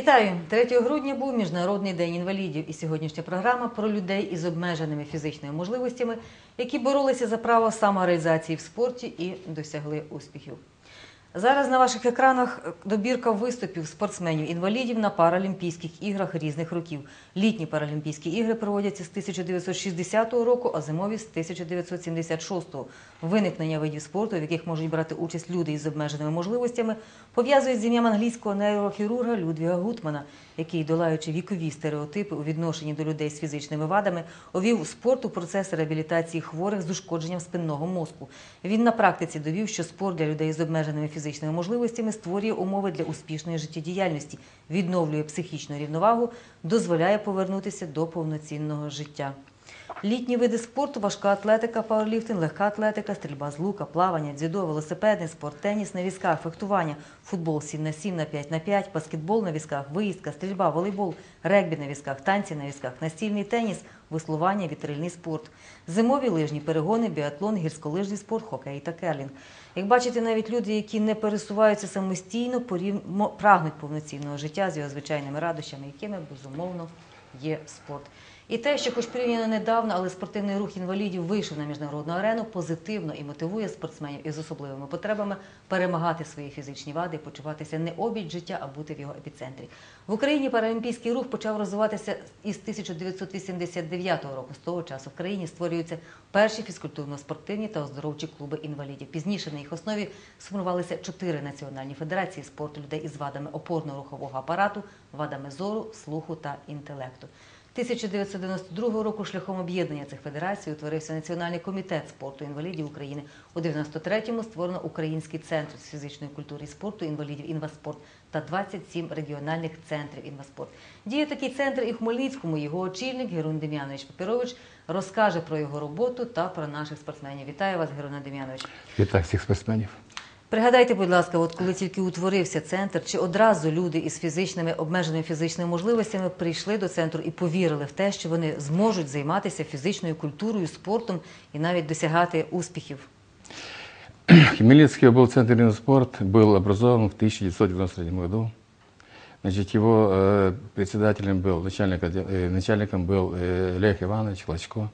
Вітаю! 3 грудня був Міжнародний день інвалідів, і сьогоднішня програма про людей із обмеженими фізичними можливостями, які боролися за право самореалізації в спорті і досягли успіхів. Зараз на ваших екранах добірка виступів спортсменів-інвалідів на Паралімпійських іграх різних років. Літні Паралімпійські ігри проводяться з 1960 року, а зимові з 1976. Виникнення видів спорту, в яких можуть брати участь люди із обмеженими можливостями, пов'язують з ім'ям англійського нейрохірурга Людвіга Гутмана, який, долаючи вікові стереотипи у відношенні до людей з фізичними вадами, увів спорт у процес реабілітації хворих з ушкодженням спинного мозку. Він на практиці довів, що спорт для людей з обмеженими фізичними можливостями створює умови для успішної життєдіяльності, відновлює психічну рівновагу, дозволяє повернутися до повноцінного життя. Літні види спорту, важка атлетика, пауерліфтинг, легка атлетика, стрільба з лука, плавання, дзюдо, велосипедний спорт, теніс на візках, фехтування, футбол 7 на 7 на 5 на 5, баскетбол на візках, виїздка, стрільба, волейбол, регбі на візках, танці на візках, настільний теніс, веслування, вітрильний спорт, зимові лижні перегони, біатлон, гірськолижний спорт, хокей та керлінг. Як бачите, навіть люди, які не пересуваються самостійно, порів... прагнуть повноцінного життя з його звичайними радощами, якими безумовно є спорт. І те, що хоч порівняно недавно, але спортивний рух інвалідів вийшов на міжнародну арену, позитивно і мотивує спортсменів із особливими потребами перемагати свої фізичні вади, почуватися не обідь життя, а бути в його епіцентрі. В Україні паралімпійський рух почав розвиватися із 1989 року. З того часу в країні створюються перші фізкультурно-спортивні та оздоровчі клуби інвалідів. Пізніше на їх основі сформувалися чотири національні федерації спорту людей із вадами опорно-рухового апарату, вадами зору, слуху та інтелекту. 1992 року шляхом об'єднання цих федерацій утворився Національний комітет спорту інвалідів України. У 93-му створено Український центр з фізичної культури і спорту інвалідів «Інваспорт» та 27 регіональних центрів «Інваспорт». Діє такий центр і в Хмельницькому. Його очільник Герун Дем'янович Папірович розкаже про його роботу та про наших спортсменів. Вітаю вас, Геруна Дем'янович. Вітаю всіх спортсменів. Пригадайте, будь ласка, от коли тільки утворився центр, чи одразу люди із фізичними обмеженими фізичними можливостями прийшли до центру і повірили в те, що вони зможуть займатися фізичною культурою, спортом і навіть досягати успіхів? Хмельницкий облцентр спорт был образован в 1993 году. Значит, его э, председателем был, начальник, отде- э, начальником был э, Лех Иванович Лачко.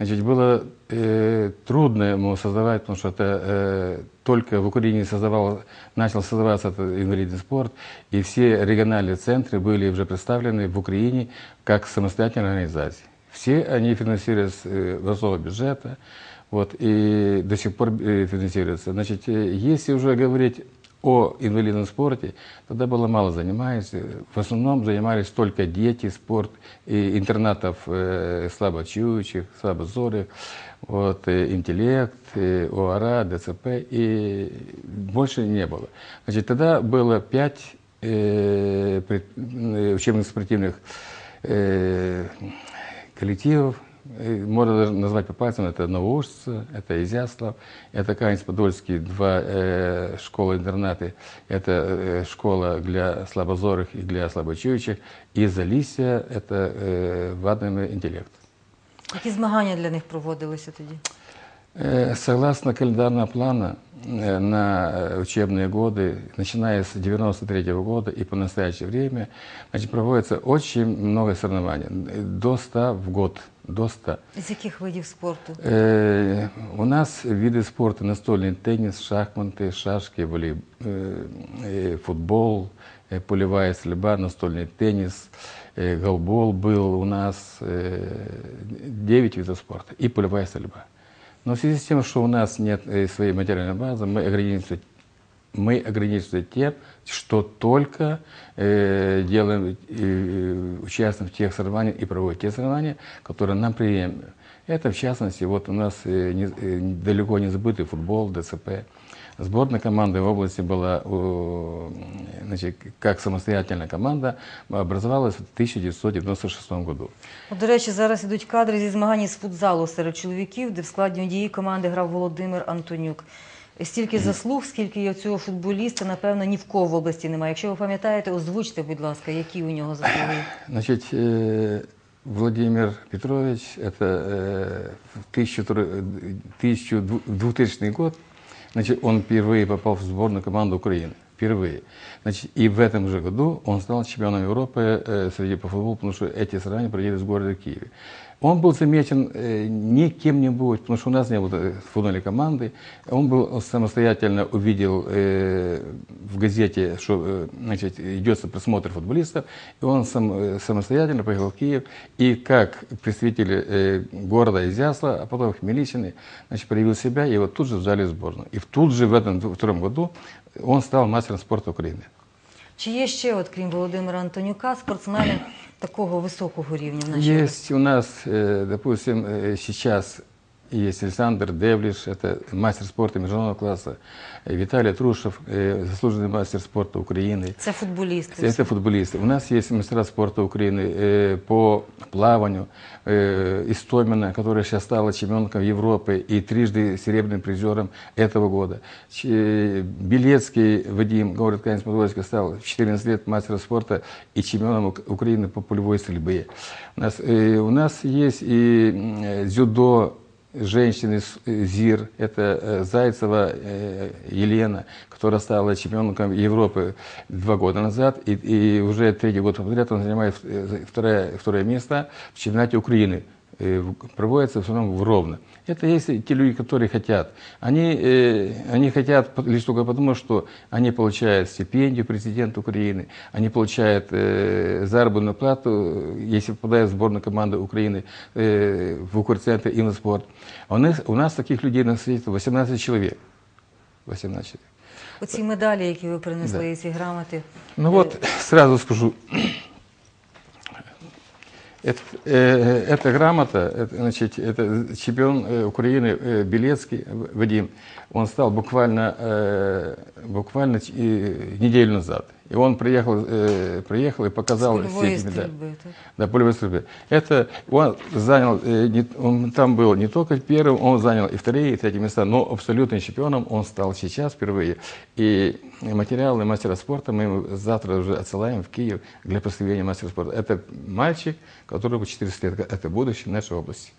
Значит, было э, трудно ему создавать, потому что это э, только в Украине создавал, начал создаваться этот инвалидный спорт, и все региональные центры были уже представлены в Украине как самостоятельные организации. Все они финансировались э, в бюджета, вот, и до сих пор э, финансируются. Значит, э, если уже говорить о инвалидном спорте, тогда было мало занимались. В основном занимались только дети, спорт, и интернатов э, слабочующих, слабозорых, вот, э, интеллект, э, ОАРА, ДЦП, и больше не было. Значит, тогда было пять э, пред- э, учебных спортивных э, коллективов, Э, можно даже назвать по пальцам, это Новоушица, это Изяслав, это Каменец-Подольский, два э, школы-интернаты, это э, школа для слабозорых и для слабочующих, и Залисия, это э, вадный интеллект. Які змагання для них проводилися тоді? Э, Согласно календарного плана, э, на э, учебные годы, начиная с 93 года и по настоящее время, значит, проводится очень много соревнований, до 100 в год, до 100. З яких видів спорту? Э, У нас виды спорта настольный теннис, шахматы, шашки, волей, э, э, футбол, э, полевая стрельба, настольный теннис, э, голбол был у нас, э, 9 видов спорта и полевая стрельба. Но в связи с тем, что у нас нет э, своей материальной базы, мы ограничиваемся мы ограничиваемся тем, что только э, делаем, э, участвуем в тех соревнованиях и проводим те соревнования, которые нам приемлемы. Это, в частности, вот у нас э, не- э, далеко не забытый футбол, ДЦП. Сборная команда в области была, о, значит, как самостоятельная команда, образовалась в 1996 году. От, до речі, зараз ідуть кадри зі змагань з футзалу серед чоловіків, де в складі однієї команди грав Володимир Антонюк. Стільки заслуг, скільки є у цього футболіста, напевно, ні в кого в області немає. Якщо ви пам'ятаєте, озвучте, будь ласка, які у нього заслуги. Значит, э, Владимир Петрович, это э, в 1000 2000 год, значит, он впервые попал в сборную команду Украины. впервые. Значит, и в этом же году он стал чемпионом Европы э, среди по футболу, потому что эти соревнования проходили в городе Киеве. Он был замечен э, не кем-нибудь, потому что у нас не было э, футбольной команды. Он был самостоятельно увидел э, в газете, что значит, идется просмотр футболистов, и он сам, самостоятельно поехал в Киев. И как представитель города Изясла, а потом Хмельниччины, значит, проявил себя, и вот тут же взяли в сборную. И в тут же в этом втором году он стал мастером спорта Украины. Чи є ще, от крім Володимира Антонюка, спортсмени такого високого рівня в нашій? Есть у нас, э, допустим, э, сейчас есть Александр Девлиш, это мастер спорта международного класса, Виталий Трушев, э, заслуженный мастер спорта Украины. Це футболісти. Это футболисты. У нас есть мастера спорта Украины э, по плаванию. Э, Истомина, которая сейчас стала чемпионком Европы и трижды серебряным призером этого года. Белецкий Вадим, город Каменец-Подольска, стал в 14 лет мастером спорта и чемпионом Ук- Украины по пулевой стрельбе. У нас, у нас есть и дзюдо женщины э, ЗИР, это э, Зайцева э, Елена, которая стала чемпионком Европы два года назад, и, и уже третий год подряд он занимает второе, второе место в чемпионате Украины. Э, в- Проводится в основном в Ровно. Это есть те люди, которые хотят. Они, э, они хотят по- лишь только потому, что они получают стипендию президента Украины, они получают э, заработную плату, э, если попадают в сборную команды Украины э, в Укрцентр и на спорт. А у нас, у нас таких людей на свете 18 человек. 18 человек. Оці медалі, які ви принесли, Да. і ці грамоти. Ну вот, сразу скажу. Это, э, эта грамота, это, значит, это чемпион э, Украины э, Белецкий В- Вадим. Он стал буквально, э, буквально э, неделю назад. И он приехал, э, приехал и показал З все польової эти медали. стрільби. так? Да, полевой стрельбе. Это он занял, э, не- он там был не только первым, он занял и вторые, и третьи места, но абсолютным чемпионом он стал сейчас впервые. И материалы мастера спорта мы ему завтра уже отсылаем в Киев для представления мастера спорта. Это мальчик, которому 14 лет, это будущее нашей области.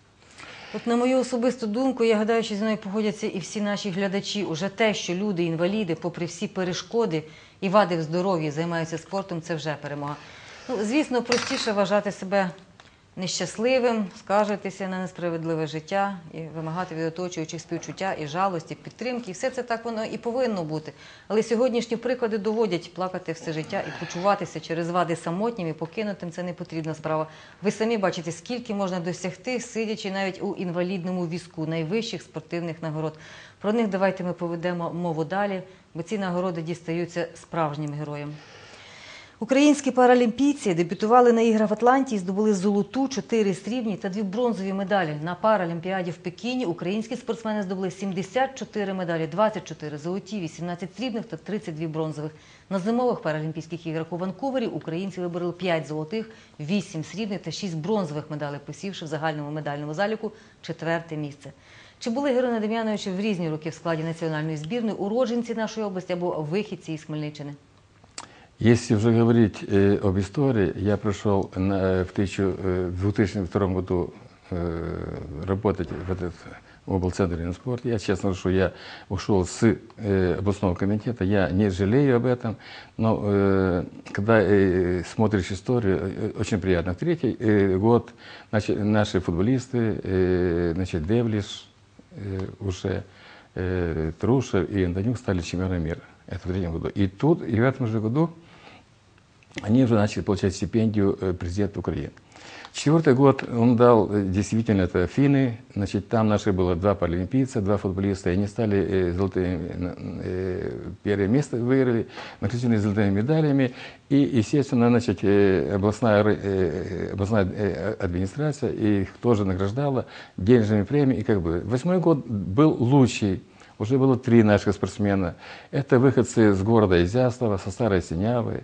От на мою особисту думку, я гадаю, що зі мною погодяться і всі наші глядачі. Уже те, що люди, інваліди, попри всі перешкоди і вади в здоров'ї, займаються спортом, це вже перемога. Ну, звісно, простіше вважати себе нещасливим, скаржитися на несправедливе життя і вимагати від оточуючих співчуття і жалості, підтримки. І все це так воно і повинно бути. Але сьогоднішні приклади доводять плакати все життя і почуватися через вади самотнім і покинутим. Це не потрібна справа. Ви самі бачите, скільки можна досягти, сидячи навіть у інвалідному візку, найвищих спортивних нагород. Про них давайте ми поведемо мову далі, бо ці нагороди дістаються справжнім героям. Українські паралімпійці дебютували на іграх в Атланті і здобули золоту, чотири срібні та дві бронзові медалі. На паралімпіаді в Пекіні українські спортсмени здобули 74 медалі, 24 золоті, 18 срібних та 32 бронзових. На зимових паралімпійських іграх у Ванкувері українці вибороли 5 золотих, 8 срібних та 6 бронзових медалей, посівши в загальному медальному заліку четверте місце. Чи були Герої Дем'яновичі в різні роки в складі національної збірної, уродженці нашої області або вихідці із Хмельниччини? Если уже говорить э, об истории, я пришел на, в, тысячу, э, в 2002 году э, работать в этот облцентр на спорт. Я честно скажу, я ушел с э, областного комитета, я не жалею об этом, но э, когда э, смотришь историю, э, очень приятно. В третий э, год значит, наши футболисты, э, значит, Девлиш, э, уже э, Трушев и Антонюк стали чемпионами мира. Это в третьем году. И тут, и в этом же году они уже начали получать стипендию э, президента Украины. Четвертый год он дал, э, действительно, это финны, значит, там наши было два паралимпийца, два футболиста, и они стали э, золотыми, э, первое место выиграли, награждены золотыми медалями, и, естественно, значит, э, областная, ры- э, областная э, администрация их тоже награждала денежными премиями, и как бы восьмой год был лучший, уже было три наших спортсмена. Это выходцы с города Изяслава, со Старой Синявы,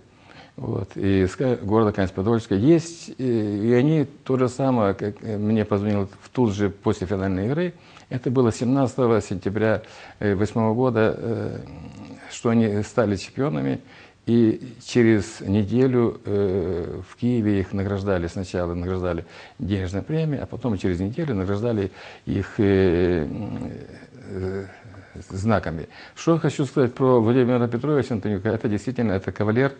вот, и из города Каменец-Подольска. Есть, э, и они то же самое, как э, мне позвонил в тут же после финальной игры, это было 17 сентября 2008 года, э, что они стали чемпионами. И через неделю э, в Киеве их награждали, сначала награждали денежной премией, а потом через неделю награждали их э, э, знаками. Что я хочу сказать про Владимира Петровича Антонюка? Это действительно это кавалер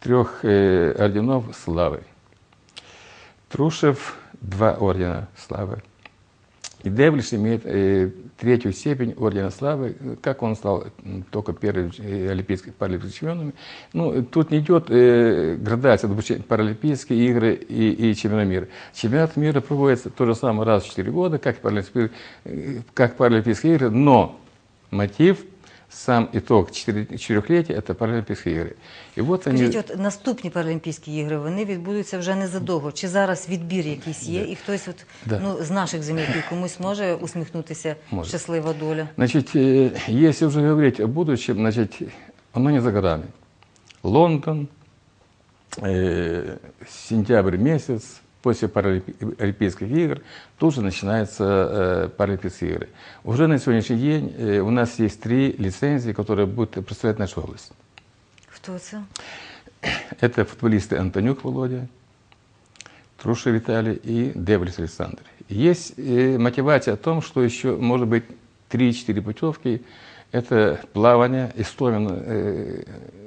трех э, орденов славы. Трушев – два ордена славы. И Девлиш имеет э, третью степень Ордена Славы, как он стал м, только первым э, олимпийским паралимпийским чемпионом. Ну, э, тут не идет э, градация допустим, Паралимпийские игры и, и чемпионат мира. Чемпионат мира проводится то же самое раз в 4 года, как, Паралимпийские, э, как Паралимпийские игры, но мотив, сам итог четыре- четырехлетия – это Паралимпийские игры. И вот они... Скажіть, от наступні Паралімпійські ігри вони відбудуться вже незадовго. Чи зараз відбір якийсь є, і хтось от, Да. ну, з наших земляків комусь може усміхнутися Може. щаслива доля? Значит, э, если уже говорить о будущем, значит, оно не за горами. Лондон, э, сентябрь месяц, После Паралимпи- Олимпийских игр, тут же начинаются э, Паралимпийские игры. Уже на сегодняшний день э, у нас есть три лицензии, которые будут представлять нашу область. Хто це? Это футболисты Антонюк Володя, Труша Виталий и Девлис Александр. Есть э, мотивация о том, что еще может быть 3-4 путевки. Это плавание Истомина, э,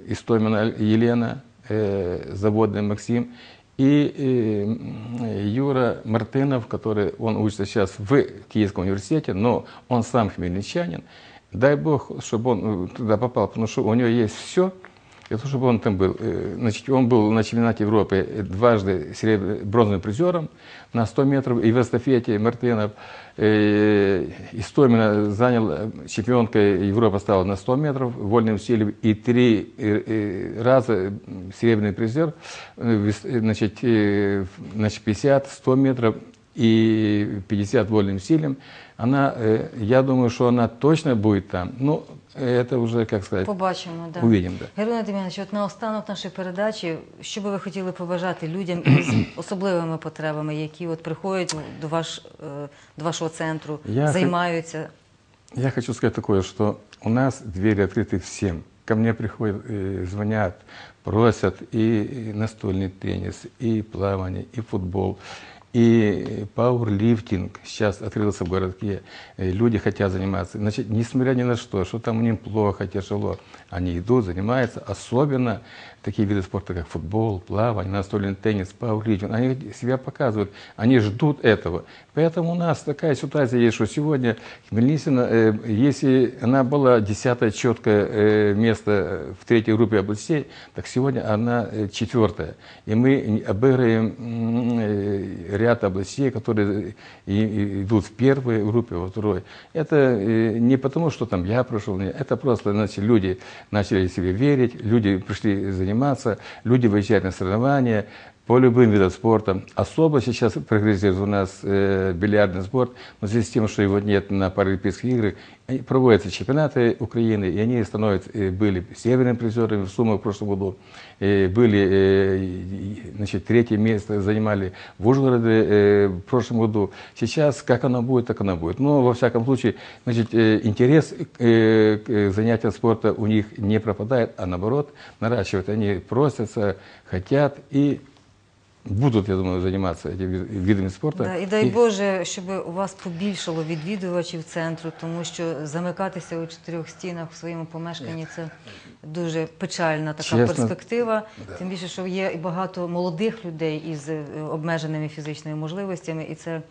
Истомина Елена, э, Заводный Максим и э, Юра Мартынов, который, он учится сейчас в Киевском университете, но он сам хмельничанин. Дай бог, чтобы он э, туда попал, потому что у него есть все, для того, чтобы он там был. Э, Значит, он был на чемпионате Европы э, дважды серебр- бронзовым призером на 100 метров и в эстафете Мартынов. Э, Истомина занял, э, чемпионка Европы стала на 100 метров вольным стилем и три раза серебряный призер, значит, значит, 50, 100 метров и 50 вольным стилем. Она, э, я думаю, что она точно будет там. Ну, это уже, как сказать, Побачимо, да. увидим. Да. Герой Дем'янович, от наостанок нашої передачі, що би ви хотіли побажати людям із особливими потребами, які от приходять до, ваш, е, до вашого центру, Я хо- займаються? Я хочу сказать такое, что у нас двери открыты всем. Ко мне приходят, э, звонят, просят и, и настольный теннис, и плавание, и футбол, И пауэрлифтинг сейчас открылся в городке. Э, Люди хотят заниматься. Значит, несмотря ни на что, что там им плохо, тяжело, они идут, занимаются. Особенно такие виды спорта, как футбол, плавание, настольный теннис, пауэрлифтинг. Они себя показывают, они ждут этого. Поэтому у нас такая ситуация есть, что сегодня Хмельницкина, э, если она была десятое четкое э, место в третьей группе областей, так сегодня она четвертая. И мы обыграем ряд областей, которые и- идут в первой группе, во второй. Это э, не потому, что там я прошел, это просто значит, люди начали себе верить, люди пришли заниматься, люди выезжают на соревнования, по любым видам спорта. Особо сейчас прогрессирует у нас э, бильярдный спорт, но в связи с тем, что его нет на Паралимпийских играх, проводятся чемпионаты Украины, и они становятся, э, были северными призерами в Сумах в прошлом году, э, были, э, значит, третье место занимали в Ужгороде э, в прошлом году. Сейчас как оно будет, так оно будет. Но, во всяком случае, значит, э, интерес э, к занятиям спорта у них не пропадает, а наоборот наращивает. Они просятся, хотят и будут, я думаю, заниматься этими вид- видами спорта. Да, і дай Боже, щоб у вас побільшало відвідувачів центру, тому що замикатися у чотирьох стінах в своєму помешканні це дуже печальна така Чесно, перспектива. Тим більше, що є і багато молодих людей із е, обмеженими фізичними можливостями, і це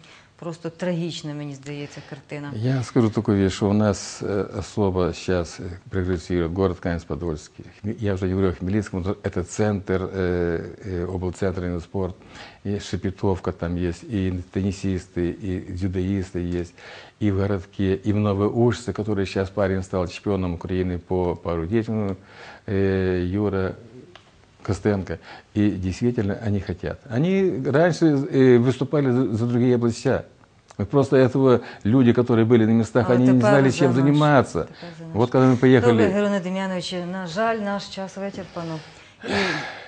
просто трагічна, мені здається, картина. Я скажу такую вещь, что у нас э, особо сейчас э, прогрессирует город Каменец-Подольский. Хме- Я уже не говорю о Хмельницком, но это центр, э, э, облцентр на спорт. И Шепетовка там есть, и теннисисты, и дзюдоисты есть, и в городке, и в Новоушце, который сейчас парень стал чемпионом Украины по пару детям, э, Юра Костенко. И действительно они хотят. Они раньше э, выступали за, за другие областя. Просто этого люди, которые были на местах, А они не тепер знали, за чем наш- заниматься. тепер за наш. Вот когда мы поехали... Добре, Героне Дем'яновичу, на жаль, наш час вичерпано.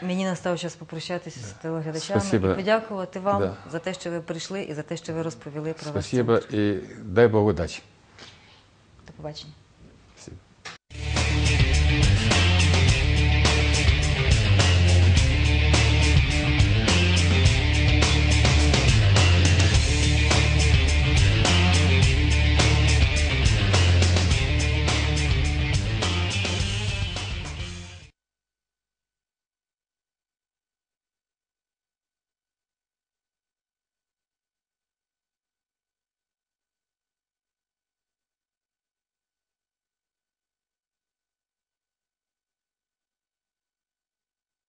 І мені настав час попрощатися з телеглядачами Спасибо. і подякувати вам Да. за те, що ви прийшли і за те, що ви розповіли про ваш Спасибо центр. и дай Бог удачи. До побачення.